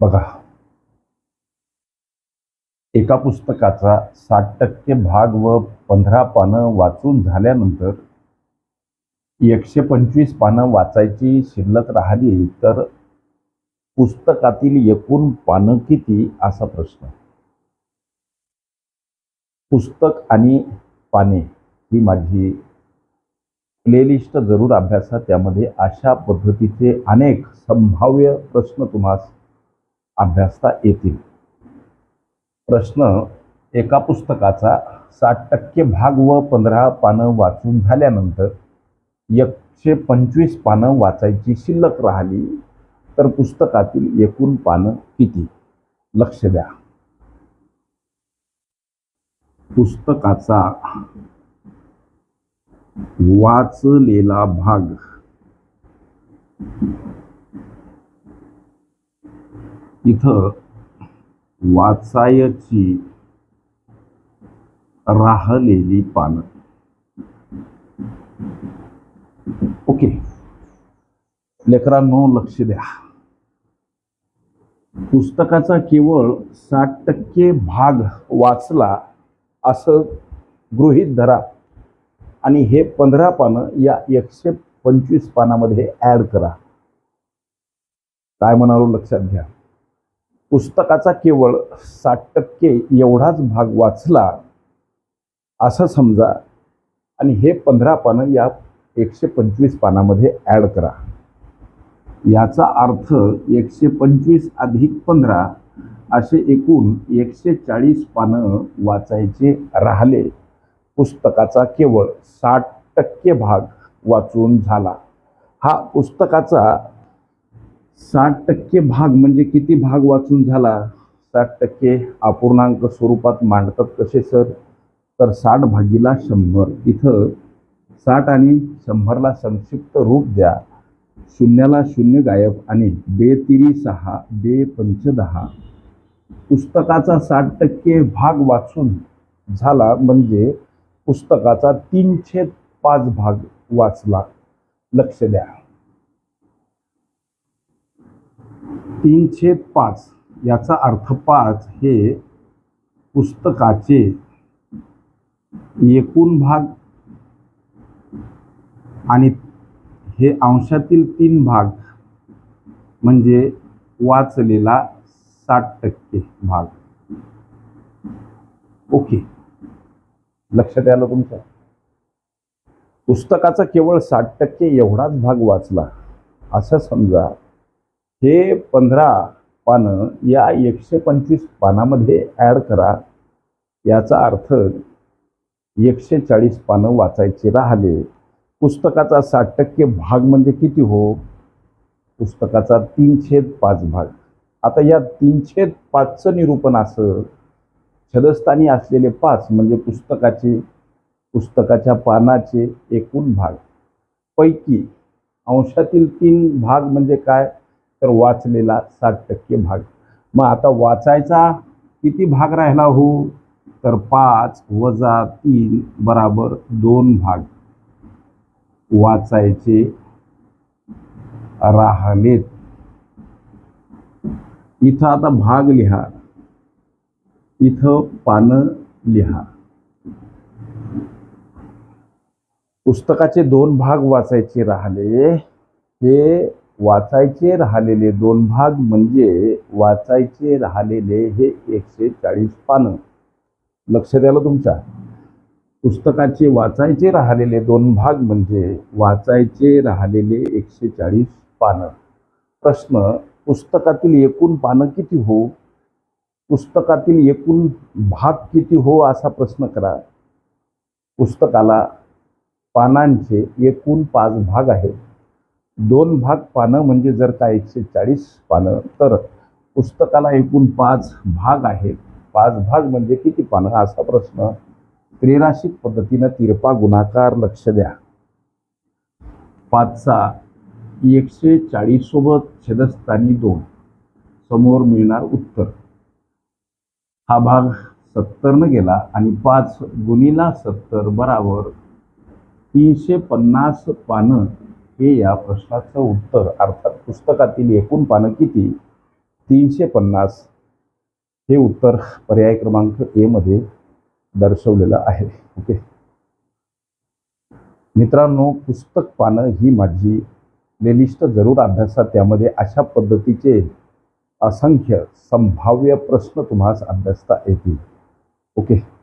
बघा. एका पुस्तकाचा साठ टक्के भाग व पंधरा पानं वाचून झाल्यानंतर एकशे पंचवीस पानं वाचायची शिल्लक राहिली तर पुस्तकातील एकूण पानं किती? असा प्रश्न. पुस्तक आणि पाने ही माझी प्लेलिस्ट जरूर अभ्यासा. त्यामध्ये अशा पद्धतीचे अनेक संभाव्य प्रश्न तुम्हाला अभ्यासता येतील. प्रश्न एका पुस्तकाचा साठ टक्के भाग व पंधरा पानं वाचून झाल्यानंतर एकशे पंचवीस पानं वाचायची शिल्लक राहिली तर पुस्तकातील एकूण पानं किती? लक्ष द्या. पुस्तकाचा वाचलेला भाग इथं वाचायची राहलेली पानं. ओके. लेकरांनो लक्ष द्या. पुस्तकाचा केवळ साठ टक्के भाग वाचला असं गृहीत धरा. आणि हे पंधरा पानं या एकशे पंचवीस पानामध्ये ॲड करा. काय म्हणालो लक्षात घ्या. पुस्तकाचा केवळ साठ टक्के एवढाच भाग वाचला असं समजा. आणि हे पंधरा पानं या एकशे पंचवीस पानामध्ये ॲड करा. याचा अर्थ एकशे पंचवीस अधिक पंधरा असे एकूण एकशे चाळीस पानं वाचायचे राहिले. पुस्तकाचा केवळ साठ टक्के भाग वाचून झाला. हा पुस्तकाचा साठ टक्के भाग म्हणजे किती भाग वाचून झाला? साठ टक्के अपूर्णांक स्वरूपात मांडतात कसे सर? तर साठ भागीला शंभर. इथं साठ आणि शंभरला संक्षिप्त रूप द्या. शून्याला शून्य गायब आणि बेतिरी सहा बे पंच दहा. पुस्तकाचा साठ टक्के भाग वाचून झाला म्हणजे पुस्तकाचा तीनशे पाच भाग वाचला. लक्ष द्या. तीन छेद पाच याचा अर्थ पाच हे पुस्तकाचे एकूण भाग आणि हे अंशातील तीन भाग म्हणजे वाचलेला साठ टक्के भाग. ओके. लक्षात आलं तुमच्या पुस्तकाचा केवळ साठ टक्के एवढाच भाग वाचला. असं समजा हे पंधरा पानं या एकशे पंचवीस पानामध्ये ॲड करा. याचा अर्थ एकशे चाळीस पानं वाचायचे राहिले. पुस्तकाचा साठ टक्के भाग म्हणजे किती हो? पुस्तकाचा तीन छेद पाच भाग. आता या तीन छेद पाचचं निरूपण असं. छदस्थानी असलेले पाच म्हणजे पुस्तकाचे पुस्तकाच्या पानाचे एकूण भाग. पैकी अंशातील तीन भाग म्हणजे काय? तर वाचलेला साठ टक्के भाग. मग आता वाचायचा किती भाग राहिला हो? तर पाच वजा तीन बराबर दोन भाग. वाचायचे राहलेत. इथं आता भाग लिहा. इथं पानं लिहा. पुस्तकाचे दोन भाग वाचायचे राहिले. हे वाचायचे राहिलेले दोन भाग म्हणजे वाचायचे राहिलेले हे एकशे चाळीस पानं. लक्ष द्यायला तुमच्या. पुस्तकाचे वाचायचे राहिलेले दोन भाग म्हणजे वाचायचे राहिलेले एकशे चाळीस पानं. प्रश्न पुस्तकातील एकूण पानं किती हो? पुस्तकातील एकूण भाग किती हो असा प्रश्न करा. पुस्तकाला पानांचे एकूण पाच भाग आहेत. दोन भाग पानं म्हणजे जर का एकशे चाळीस पानं तर पुस्तकाला एकूण पाच भाग आहेत. पाच भाग म्हणजे किती पानं? असा प्रश्न. त्रिराशिक पद्धतीनं तिरपा गुणाकार लक्ष द्या. पाचचा एकशे चाळीस सोबत छेदस्थानी दोन. समोर मिळणार उत्तर. हा भाग सत्तरनं गेला आणि पाच गुणीला सत्तर बराबर तीनशे पन्नास पानं हे या प्रश्नाचं उत्तर अर्थात पुस्तकातील एकूण पानं किती? तीनशे पन्नास. हे उत्तर पर्याय क्रमांक एमध्ये दर्शवलेलं आहे. ओके. मित्रांनो पुस्तक पानं ही माझी प्लेलिस्ट जरूर अभ्यासा. त्यामध्ये अशा पद्धतीचे असंख्य संभाव्य प्रश्न तुम्हाला अभ्यासता येतील. ओके.